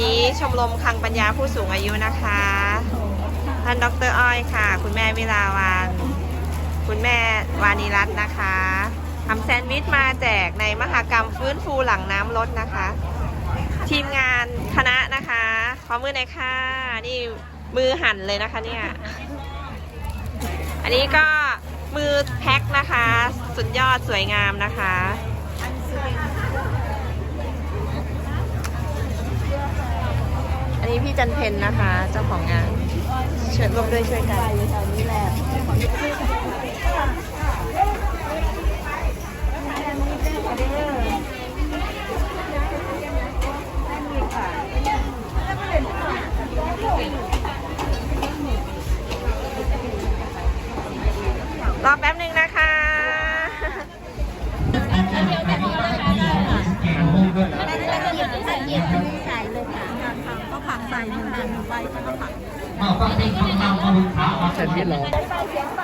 นี้ชมรมคลังปัญญาผู้สูงอายุนะคะ ท่านดรอ้อยค่ะ คุณแม่วิลาวันคุณแม่วานิรัตน์นะคะทำแซนด์วิชมาแจกในมหกรรมฟื้นฟูหลังน้ำลดนะคะ ทีมงานคณะนะคะขอมือหน่อยค่ะ นี่มือหั่นเลยนะคะเนี่ย อันนี้ก็มือแพ็คนะคะ สุดยอดสวยงามนะคะ อันนี้ พี่จันเพนนะคะ เจ้าของงาน เชิญร่วมด้วยช่วยกัน ใส่หนึ่งหนึ่งใบแล้วก็ผักเอาฟังเพลงฟังนำมาดูขาออกแซนด์วิชเหรอใส่เสียงไฟ